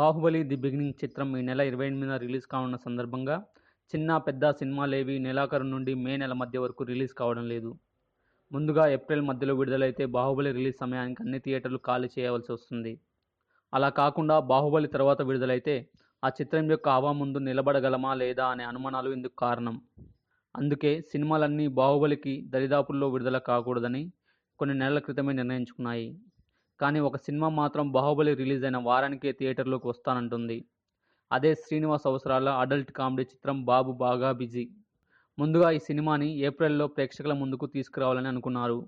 Baahubali the beginning చిత్రం ఈ నెల ఇరవై ఎనిమిదిన రిలీజ్ కానున్న సందర్భంగా చిన్న పెద్ద సినిమాలేవి నెలాఖరు నుండి మే నెల మధ్య వరకు రిలీజ్ కావడం లేదు. ముందుగా ఏప్రిల్ మధ్యలో విడుదలైతే బాహుబలి రిలీజ్ సమయానికి అన్ని థియేటర్లు ఖాళీ చేయవలసి వస్తుంది. అలా కాకుండా బాహుబలి తర్వాత విడుదలైతే ఆ చిత్రం యొక్క ఆవా ముందు నిలబడగలమా లేదా అనే అనుమానాలు ఇందుకు కారణం. అందుకే సినిమాలన్నీ బాహుబలికి దరిదాపుల్లో విడుదల కాకూడదని కొన్ని నెలల క్రితమే నిర్ణయించుకున్నాయి. కానీ ఒక సినిమా మాత్రం బాహుబలి రిలీజ్ అయిన వారానికే థియేటర్లోకి వస్తానంటుంది. అదే శ్రీనివాస్ అవసరాల అడల్ట్ కామెడీ చిత్రం బాబు బాగా బిజీ. ముందుగా ఈ సినిమాని ఏప్రిల్లో ప్రేక్షకుల ముందుకు తీసుకురావాలని అనుకున్నారు.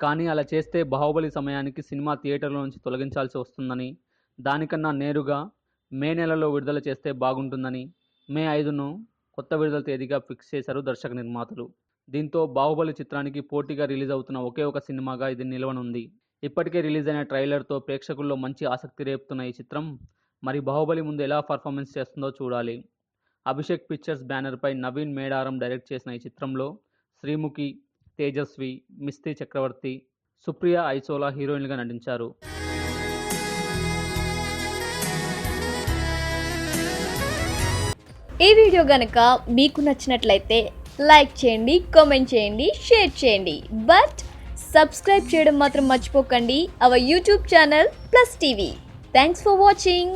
కానీ అలా చేస్తే బాహుబలి సమయానికి సినిమా థియేటర్ల నుంచి తొలగించాల్సి వస్తుందని దానికన్నా నేరుగా మే నెలలో విడుదల చేస్తే బాగుంటుందని మే ఐదును కొత్త విడుదల తేదీగా ఫిక్స్ చేశారు దర్శక నిర్మాతలు. దీంతో బాహుబలి చిత్రానికి పోటీగా రిలీజ్ అవుతున్న ఒకే ఒక సినిమాగా ఇది నిలవనుంది. ఇప్పటికే రిలీజ్ అయిన ట్రైలర్తో ప్రేక్షకుల్లో మంచి ఆసక్తి రేపుతున్న ఈ చిత్రం మరి బాహుబలి ముందు ఎలా పర్ఫార్మెన్స్ చేస్తుందో చూడాలి. అభిషేక్ పిక్చర్స్ బ్యానర్పై నవీన్ మేడారం డైరెక్ట్ చేసిన ఈ చిత్రంలో శ్రీముఖి తేజస్వి మిస్తి చక్రవర్తి సుప్రియ ఐసోలా హీరోయిన్లుగా నటించారు. ఈ వీడియో కనుక మీకు నచ్చినట్లయితే లైక్ చేయండి కామెంట్ చేయండి షేర్ చేయండి. బట్ సబ్స్క్రైబ్ చేయడం మాత్రం మర్చిపోకండి. Our YouTube channel plus TV thanks for watching